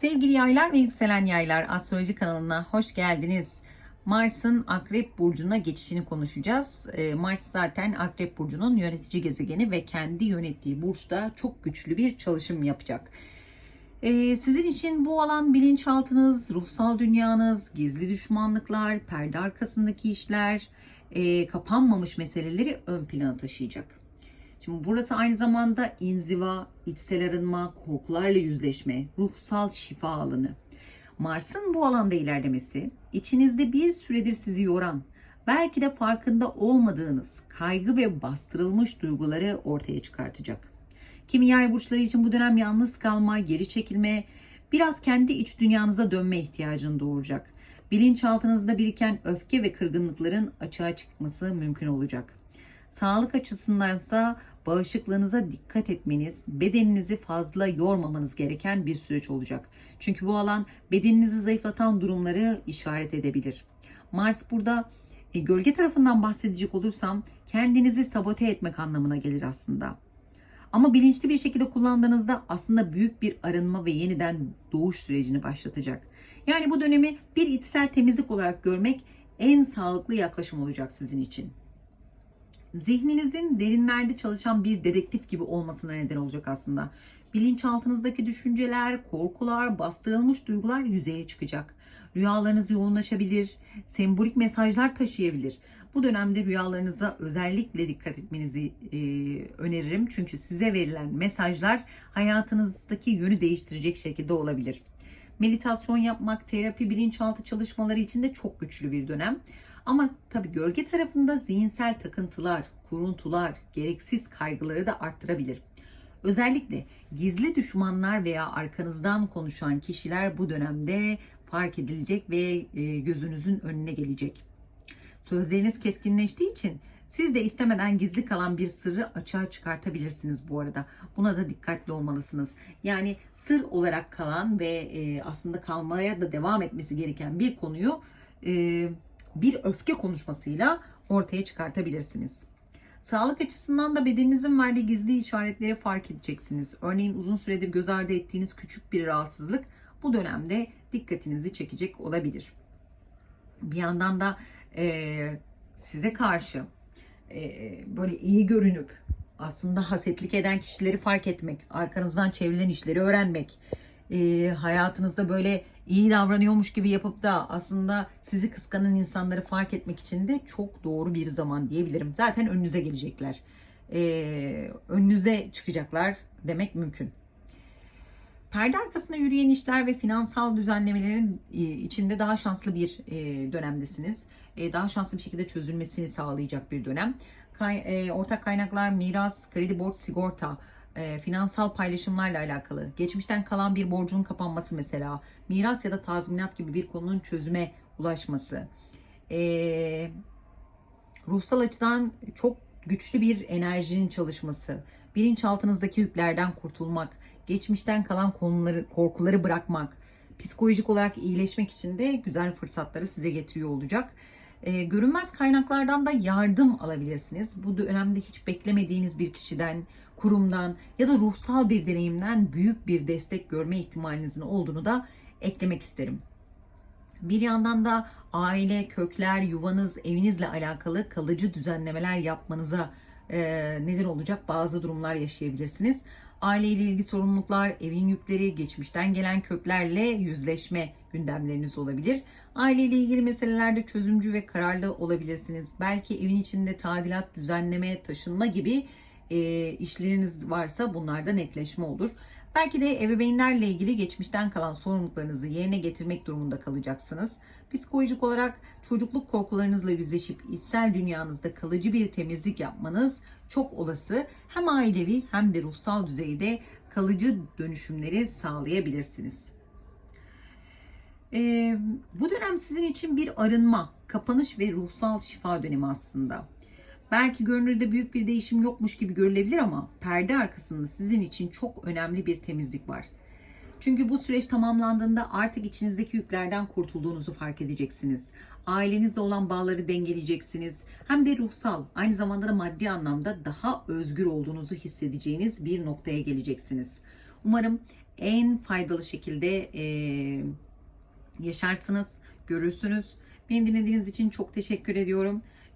Sevgili yaylar ve yükselen yaylar astroloji kanalına hoş geldiniz. Mars'ın Akrep Burcu'na geçişini konuşacağız. Ee, Mars zaten Akrep Burcu'nun yönetici gezegeni ve kendi yönettiği burçta çok güçlü bir çalışım yapacak. Ee, sizin için bu alan bilinçaltınız, ruhsal dünyanız, gizli düşmanlıklar, perde arkasındaki işler, e, kapanmamış meseleleri ön plana taşıyacak. Şimdi burası aynı zamanda inziva, içsel arınma, korkularla yüzleşme, ruhsal şifa alanı. Mars'ın bu alanda ilerlemesi, içinizde bir süredir sizi yoran, belki de farkında olmadığınız kaygı ve bastırılmış duyguları ortaya çıkartacak. Kimi yay burçları için bu dönem yalnız kalma, geri çekilme, biraz kendi iç dünyanıza dönme ihtiyacını doğuracak. Bilinçaltınızda biriken öfke ve kırgınlıkların açığa çıkması mümkün olacak. Sağlık açısındansa bağışıklığınıza dikkat etmeniz, bedeninizi fazla yormamanız gereken bir süreç olacak. Çünkü bu alan bedeninizi zayıflatan durumları işaret edebilir. Mars burada e, gölge tarafından bahsedecek olursam kendinizi sabote etmek anlamına gelir aslında. Ama bilinçli bir şekilde kullandığınızda aslında büyük bir arınma ve yeniden doğuş sürecini başlatacak. Yani bu dönemi bir içsel temizlik olarak görmek en sağlıklı yaklaşım olacak sizin için zihninizin derinlerde çalışan bir dedektif gibi olmasına neden olacak aslında. Bilinçaltınızdaki düşünceler, korkular, bastırılmış duygular yüzeye çıkacak. Rüyalarınız yoğunlaşabilir, sembolik mesajlar taşıyabilir. Bu dönemde rüyalarınıza özellikle dikkat etmenizi e, öneririm. Çünkü size verilen mesajlar hayatınızdaki yönü değiştirecek şekilde olabilir. Meditasyon yapmak, terapi, bilinçaltı çalışmaları için de çok güçlü bir dönem. Ama tabii gölge tarafında zihinsel takıntılar, kuruntular, gereksiz kaygıları da arttırabilir. Özellikle gizli düşmanlar veya arkanızdan konuşan kişiler bu dönemde fark edilecek ve e, gözünüzün önüne gelecek. Sözleriniz keskinleştiği için siz de istemeden gizli kalan bir sırrı açığa çıkartabilirsiniz bu arada. Buna da dikkatli olmalısınız. Yani sır olarak kalan ve e, aslında kalmaya da devam etmesi gereken bir konuyu e, bir öfke konuşmasıyla ortaya çıkartabilirsiniz. Sağlık açısından da bedeninizin verdiği gizli işaretleri fark edeceksiniz. Örneğin uzun süredir göz ardı ettiğiniz küçük bir rahatsızlık bu dönemde dikkatinizi çekecek olabilir. Bir yandan da e, size karşı e, böyle iyi görünüp aslında hasetlik eden kişileri fark etmek, arkanızdan çevrilen işleri öğrenmek, e, hayatınızda böyle iyi davranıyormuş gibi yapıp da aslında sizi kıskanan insanları fark etmek için de çok doğru bir zaman diyebilirim. Zaten önünüze gelecekler. E, önünüze çıkacaklar demek mümkün. Perde arkasında yürüyen işler ve finansal düzenlemelerin e, içinde daha şanslı bir e, dönemdesiniz. E, daha şanslı bir şekilde çözülmesini sağlayacak bir dönem. Ortak kaynaklar, miras, kredi borç, sigorta, finansal paylaşımlarla alakalı, geçmişten kalan bir borcun kapanması mesela, miras ya da tazminat gibi bir konunun çözüme ulaşması, ruhsal açıdan çok güçlü bir enerjinin çalışması, bilinçaltınızdaki yüklerden kurtulmak, geçmişten kalan konuları, korkuları bırakmak, psikolojik olarak iyileşmek için de güzel fırsatları size getiriyor olacak. E, görünmez kaynaklardan da yardım alabilirsiniz. Bu dönemde hiç beklemediğiniz bir kişiden, kurumdan ya da ruhsal bir deneyimden büyük bir destek görme ihtimalinizin olduğunu da eklemek isterim. Bir yandan da aile, kökler, yuvanız, evinizle alakalı kalıcı düzenlemeler yapmanıza e, neden olacak bazı durumlar yaşayabilirsiniz. Aile ile ilgili sorumluluklar, evin yükleri, geçmişten gelen köklerle yüzleşme gündemleriniz olabilir. Aile ile ilgili meselelerde çözümcü ve kararlı olabilirsiniz. Belki evin içinde tadilat, düzenleme, taşınma gibi e, işleriniz varsa bunlarda netleşme olur. Belki de ebeveynlerle ilgili geçmişten kalan sorumluluklarınızı yerine getirmek durumunda kalacaksınız. Psikolojik olarak çocukluk korkularınızla yüzleşip içsel dünyanızda kalıcı bir temizlik yapmanız çok olası. Hem ailevi hem de ruhsal düzeyde kalıcı dönüşümleri sağlayabilirsiniz. Ee, bu dönem sizin için bir arınma, kapanış ve ruhsal şifa dönemi aslında. Belki görünürde büyük bir değişim yokmuş gibi görülebilir ama perde arkasında sizin için çok önemli bir temizlik var. Çünkü bu süreç tamamlandığında artık içinizdeki yüklerden kurtulduğunuzu fark edeceksiniz. Ailenizle olan bağları dengeleyeceksiniz. Hem de ruhsal, aynı zamanda da maddi anlamda daha özgür olduğunuzu hissedeceğiniz bir noktaya geleceksiniz. Umarım en faydalı şekilde e, yaşarsınız, görürsünüz. Beni dinlediğiniz için çok teşekkür ediyorum.